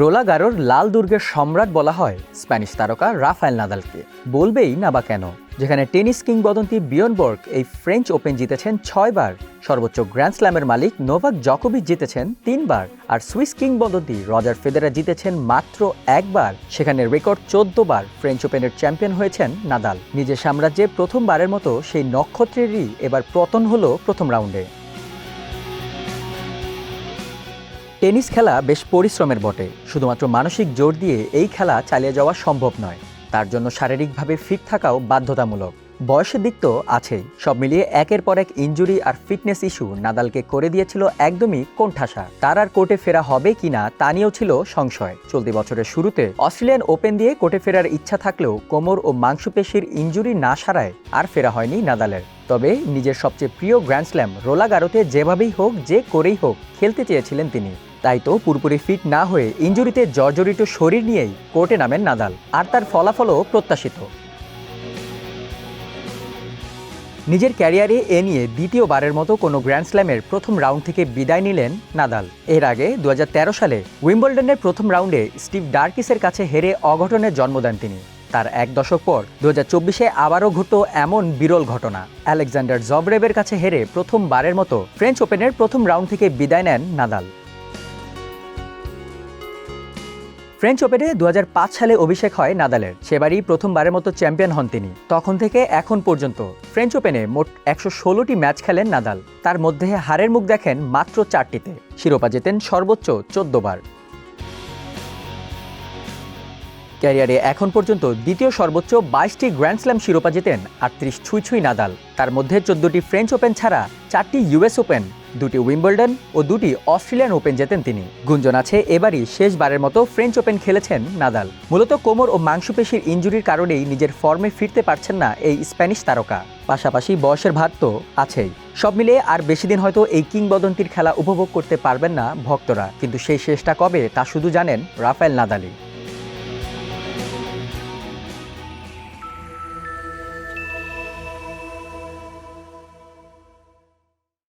রোলা গারোর লাল দুর্গের সম্রাট বলা হয়, স্প্যানিশ তারকা রাফায়েল নাদালকে। বলবেই না বা কেন? যেখানে টেনিস কিংবদন্তি বিয়নবর্গ এই ফ্রেঞ্চ ওপেন জিতেছেন ছয়বার, সর্বোচ্চ গ্র্যান্ড স্ল্যামের মালিক নোভাক জকোভিচ জিতেছেন তিনবার, আর সুইস কিংবদন্তি রজার ফেদেরা জিতেছেন মাত্র একবার। সেখানে রেকর্ড চোদ্দ বার ফ্রেঞ্চ ওপেনের চ্যাম্পিয়ন হয়েছেন নাদাল। নিজের সাম্রাজ্যে প্রথমবারের মতো সেই নক্ষত্রেরই এবার পতন হলো প্রথম রাউন্ডে। টেনিস খেলা বেশ পরিশ্রমের বটে। শুধুমাত্র মানসিক জোর দিয়ে এই খেলা চালিয়ে যাওয়া সম্ভব নয়। তার জন্য শারীরিকভাবে ফিট থাকাও বাধ্যতামূলক। বয়সের দিক তো আছেই সব মিলিয়ে একের পর এক ইঞ্জুরি আর ফিটনেস ইস্যু নাদালকে করে দিয়েছিল একদমই কোণঠাসা। তার আর কোর্টে ফেরা হবে কিনা তা নিয়েও ছিল সংশয়। চলতি বছরের শুরুতে অস্ট্রেলিয়ান ওপেন দিয়ে কোর্টে ফেরার ইচ্ছা থাকলেও কোমর ও মাংসপেশির ইঞ্জুরি না সারায় আর ফেরা হয়নি নাদালের। তবে নিজের সবচেয়ে প্রিয় গ্র্যান্ড স্ল্যাম রোলা গারোতে যেভাবেই হোক, যে করেই হোক খেলতে চেয়েছিলেন তিনি। তাই তো পুরোপুরি ফিট না হয়ে ইঞ্জুরিতে জর্জরিত শরীর নিয়েই কোর্টে নামেন নাদাল। আর তার ফলাফলও প্রত্যাশিত। নিজের ক্যারিয়ারে এ নিয়ে দ্বিতীয়বারের মতো কোনো গ্র্যান্ড স্ল্যামের প্রথম রাউন্ড থেকে বিদায় নিলেন নাদাল। এর আগে দু হাজার তেরো সালে উইম্বলডনের প্রথম রাউন্ডে স্টিভ ডার্কিসের কাছে হেরে অঘটনের জন্ম দেন তিনি। তার এক দশক পর দু হাজার চব্বিশে আবারও ঘটল এমন বিরল ঘটনা। আলেকজান্ডার জবরেবের কাছে হেরে প্রথমবারের মতো ফ্রেঞ্চ ওপেনের প্রথম রাউন্ড থেকে বিদায় নেন নাদাল। ফ্রেঞ্চ ওপেনে দু হাজার পাঁচ সালে অভিষেক হয় নাদালের। সেবারই প্রথমবারের মতো চ্যাম্পিয়ন হন তিনি। তখন থেকে এখন পর্যন্ত ফ্রেঞ্চ ওপেনে মোট একশো ষোলোটি ম্যাচ খেলেন নাদাল। তার মধ্যে হারের মুখ দেখেন মাত্র চারটিতে। শিরোপা জেতেন সর্বোচ্চ চোদ্দ বার ক্যারিয়ারে এখন পর্যন্ত দ্বিতীয় সর্বোচ্চ বাইশটি গ্র্যান্ড স্ল্যাম শিরোপা জেতেন আটত্রিশ ছুঁই ছুঁই নাদাল। তার মধ্যে চোদ্দটি ফ্রেঞ্চ ওপেন ছাড়া চারটি ইউএস ওপেন দুটি উইম্বলডন ও দুটি অস্ট্রেলিয়ান ওপেন জেতেন তিনি। গুঞ্জন আছে, এবারই শেষবারের মতো ফ্রেঞ্চ ওপেন খেলেছেন নাদাল। মূলত কোমর ও মাংসপেশির ইঞ্জুরির কারণেই নিজের ফর্মে ফিরতে পারছেন না এই স্প্যানিশ তারকা। পাশাপাশি বয়সের ভার তো আছেই। সব মিলিয়ে আর বেশি দিন হয়তো এই কিংবদন্তির খেলা উপভোগ করতে পারবেন না ভক্তরা। কিন্তু সেই শেষটা কবে তা শুধু জানেন রাফায়েল নাদালি